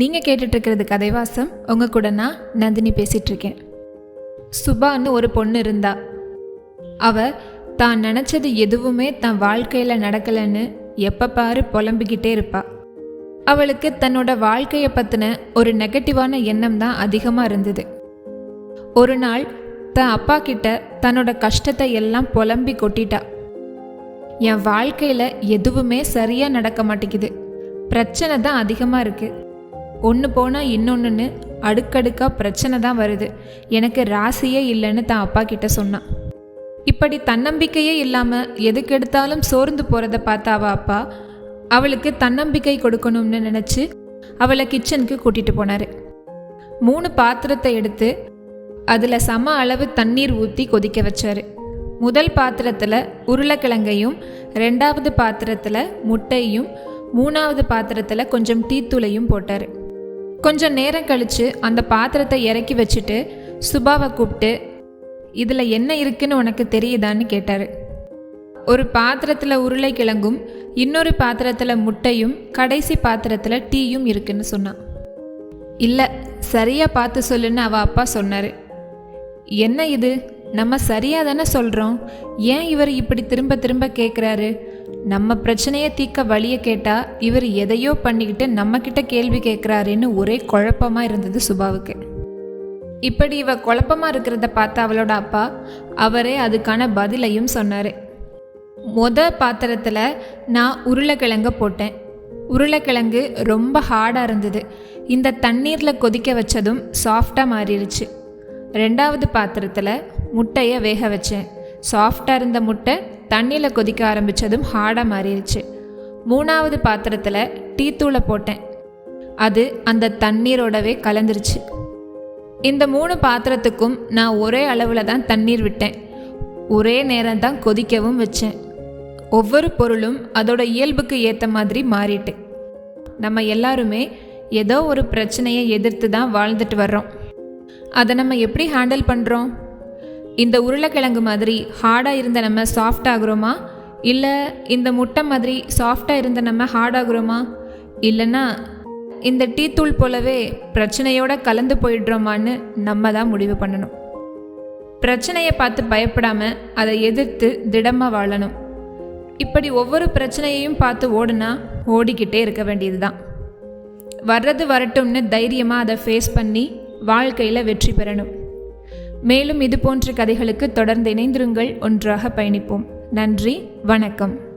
நீங்கள் கேட்டுட்ருக்கிறது கதைவாசம். உங்கள் கூட நான் நந்தினி பேசிகிட்ருக்கேன் சுபான்னு ஒரு பொண்ணு இருந்தா. அவ தான் நினச்சது எதுவுமே தன் வாழ்க்கையில் நடக்கலைன்னு எப்போ பாரு புலம்பிக்கிட்டே இருப்பா. அவளுக்கு தன்னோட வாழ்க்கையை பற்றின ஒரு நெகட்டிவான எண்ணம் தான் அதிகமாக இருந்தது. ஒரு நாள் தன் அப்பா கிட்ட தன்னோட கஷ்டத்தை எல்லாம் புலம்பி கொட்டிட்டா. என் வாழ்க்கையில் எதுவுமே சரியாக நடக்க மாட்டேங்குது. பிரச்சனை தான் அதிகமாக இருக்குது ஒன்று போனால் இன்னொன்றுன்னு அடுக்கடுக்காக பிரச்சனை தான் வருது. எனக்கு ராசியே இல்லைன்னு தான் அப்பா கிட்ட சொன்னான். இப்படி தன்னம்பிக்கையே இல்லாமல் எதுக்கெடுத்தாலும் சோர்ந்து போகிறத பார்த்த அப்பா? அவளுக்கு தன்னம்பிக்கை கொடுக்கணும்னு நினச்சி அவளை கிச்சனுக்கு கூட்டிகிட்டு போனார். மூணு பாத்திரத்தை எடுத்து அதில் சம அளவு தண்ணீர் ஊற்றி கொதிக்க வச்சார். முதல் பாத்திரத்தில் உருளைக்கிழங்கையும் ரெண்டாவது பாத்திரத்தில் முட்டையும் மூணாவது பாத்திரத்தில் கொஞ்சம் டீத்தூளையும் போட்டார். கொஞ்சம் நேரம் கழித்து அந்த பாத்திரத்தை இறக்கி வச்சுட்டு சுபாவை கூப்பிட்டு இதில் என்ன இருக்குன்னு உனக்கு தெரியுதான்னு கேட்டார். ஒரு பாத்திரத்தில் உருளைக்கிழங்கும் இன்னொரு பாத்திரத்தில் முட்டையும் கடைசி பாத்திரத்தில் டீயும் இருக்குன்னு சொன்னான். இல்லை சரியாக பார்த்து சொல்லுன்னு அவள் அப்பா சொன்னார். என்ன இது? நம்ம சரியாக தானே சொல்கிறோம் ஏன் இவர் இப்படி திரும்ப திரும்ப கேட்குறாரு நம்ம பிரச்சனையை தீர்க்க வழியை கேட்டால் இவர் எதையோ பண்ணிக்கிட்டு நம்மக்கிட்ட கேள்வி கேட்குறாருன்னு ஒரே குழப்பமாக இருந்தது சுபாவுக்கு. இப்படி இவ குழப்பமாக இருக்கிறத பார்த்த அவளோட அப்பா அவரே அதுக்கான பதிலையும் சொன்னார். மொத பாத்திரத்தில் நான் உருளைக்கிழங்க போட்டேன். உருளைக்கிழங்கு ரொம்ப ஹார்டாக இருந்தது. இந்த தண்ணீரில் கொதிக்க வச்சதும் சாஃப்டாக மாறிடுச்சு. ரெண்டாவது பாத்திரத்தில் முட்டையை வேக வச்சேன். சாஃப்டாக இருந்த முட்டை தண்ணியில் கொதிக்க ஆரம்பித்ததும் ஹார்டாக மாறிடுச்சு. மூணாவது பாத்திரத்தில் டீ தூளை போட்டேன். அது அந்த தண்ணீரோடவே கலந்துருச்சு. இந்த மூணு பாத்திரத்துக்கும் நான் ஒரே அளவில் தான் தண்ணீர் விட்டேன். ஒரே நேரம் தான் கொதிக்கவும் வச்சேன். ஒவ்வொரு பொருளும் அதோட இயல்புக்கு ஏற்ற மாதிரி மாறிட்டு. நம்ம எல்லாருமே ஏதோ ஒரு பிரச்சனையை எதிர்த்து தான் வாழ்ந்துட்டு வர்றோம். அதை நம்ம எப்படி ஹேண்டில் பண்ணுறோம் இந்த உருளைக்கிழங்கு மாதிரி ஹார்டாக இருந்த நம்ம சாஃப்ட் ஆகுறோமா? இல்லை இந்த முட்டை மாதிரி சாஃப்டாக இருந்த நம்ம ஹார்ட் ஆகுறோமா? இல்லைன்னா இந்த டீ தூள் போலவே பிரச்சனையோட கலந்து போயிடுறோமான்னு நம்ம தான் முடிவு பண்ணணும். பிரச்சனையை பார்த்து பயப்படாமல் அதை எதிர்த்து திடமாக வாழணும். இப்படி ஒவ்வொரு பிரச்சனையையும் பார்த்து ஓடுனா ஓடிக்கிட்டே இருக்க வேண்டியது தான் வர்றது வரட்டும்னு தைரியமாக அதை ஃபேஸ் பண்ணி வாழ்க்கையில் வெற்றி பெறணும். மேலும் இதுபோன்ற கதைகளுக்கு தொடர்ந்து இணைந்திருங்கள். ஒன்றாக பயணிப்போம். நன்றி. வணக்கம்.